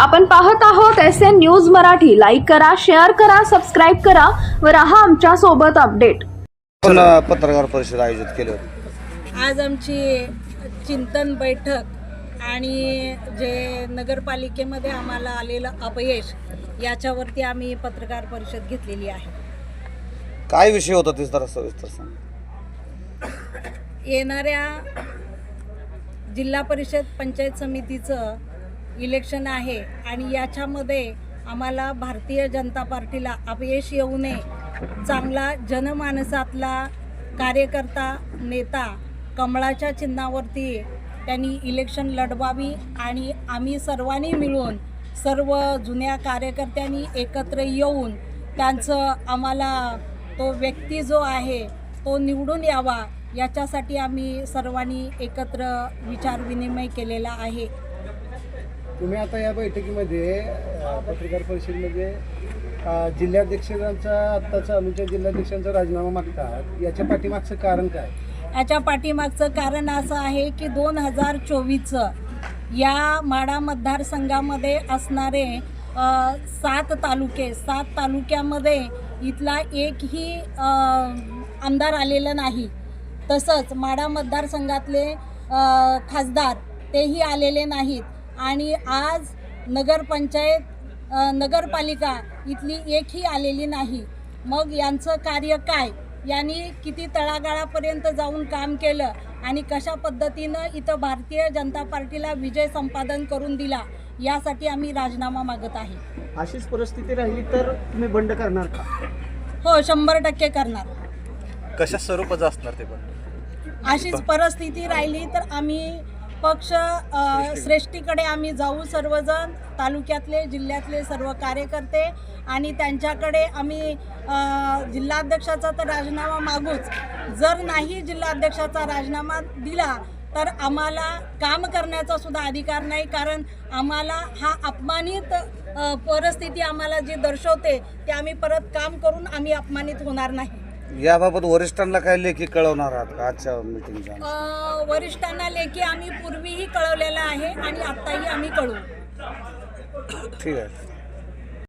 आपण पाहत आहोत S N news Marathi. Like करा शेअर करा सबस्क्राईब करा व राहा आमच्यासोबत अपडेट आपण पत्रकार परिषद आयोजित केली होती. आज आमची चिंतन बैठक आणि जे नगरपालिकेमध्ये आम्हाला आलेलं अपयश याच्यावरती आम्ही पत्रकार परिषद घेतलेली आहे. काय विषय होता ते जरा सविस्तर सांग. येणाऱ्या जिल्हा परिषद पंचायत समितीचं इलेक्शन आहे आणि याच्यामध्ये आम्हाला भारतीय जनता पार्टीला अपयश येऊ नये. चांगला जनमानसातला कार्यकर्ता नेता कमळाच्या चिन्हावरती त्यांनी इलेक्शन लढवावी आणि आम्ही सर्वांनी मिळून सर्व जुन्या कार्यकर्त्यांनी एकत्र येऊन त्यांचं आम्हाला तो व्यक्ती जो आहे तो निवडून यावा याच्यासाठी आम्ही सर्वांनी एकत्र विचारविनिमय केलेला आहे. तुम्ही आता या बैठकीमध्ये पत्रकार परिषदेमध्ये जिल्हाध्यक्षांचा आत्ताचा अनुच्या जिल्हाध्यक्षांचा राजीनामा मागतात. याच्या पाठीमागचं कारण काय? याच्या पाठीमागचं कारण असं आहे की दोन हजार चोवीसचं या माडा मतदारसंघामध्ये असणारे सात तालुके सात तालुक्यामध्ये इथला एकही आमदार आलेला नाही. तसंच माडा मतदारसंघातले खासदार तेही आलेले नाहीत. आणि आज नगरपंचायत नगरपालिका इथली एकही आलेली नाही. मग यांचं कार्य काय? यांनी किती तळागाळापर्यंत जाऊन काम केलं आणि कशा पद्धतीनं इथं भारतीय जनता पार्टीला विजय संपादन करून दिला यासाठी आम्ही राजीनामा मागत आहे. अशीच परिस्थिती राहिली तर तुम्ही बंड करणार का? हो शंभर टक्के करणार. कशा स्वरूपाचं असणार ते पण? अशीच परिस्थिती राहिली तर आम्ही पक्ष श्रेष्ठीकडे. आम्ही जाऊ सर्वजण तालुक्यातले जिल्ह्यातले सर्व कार्यकर्ते आणि त्यांच्याकडे आम्ही जिल्हाध्यक्षाचा तर राजीनामा मागूच. जर नाही जिल्हाध्यक्षाचा राजीनामा दिला तर आम्हाला काम करण्याचा सुद्धा अधिकार नाही कारण आम्हाला हा अपमानित परिस्थिती आम्हाला जी दर्शवते ते आम्ही परत काम करून आम्ही अपमानित होणार नाही. याबाबत वरिष्ठांना काय लेखी कळवणार आहात का? आजच्या मिटिंगच्या अ, वरिष्ठांना लेखी आम्ही पूर्वीही कळवलेलं आहे आणि आत्ताही आम्ही कळवू. ठीक आहे.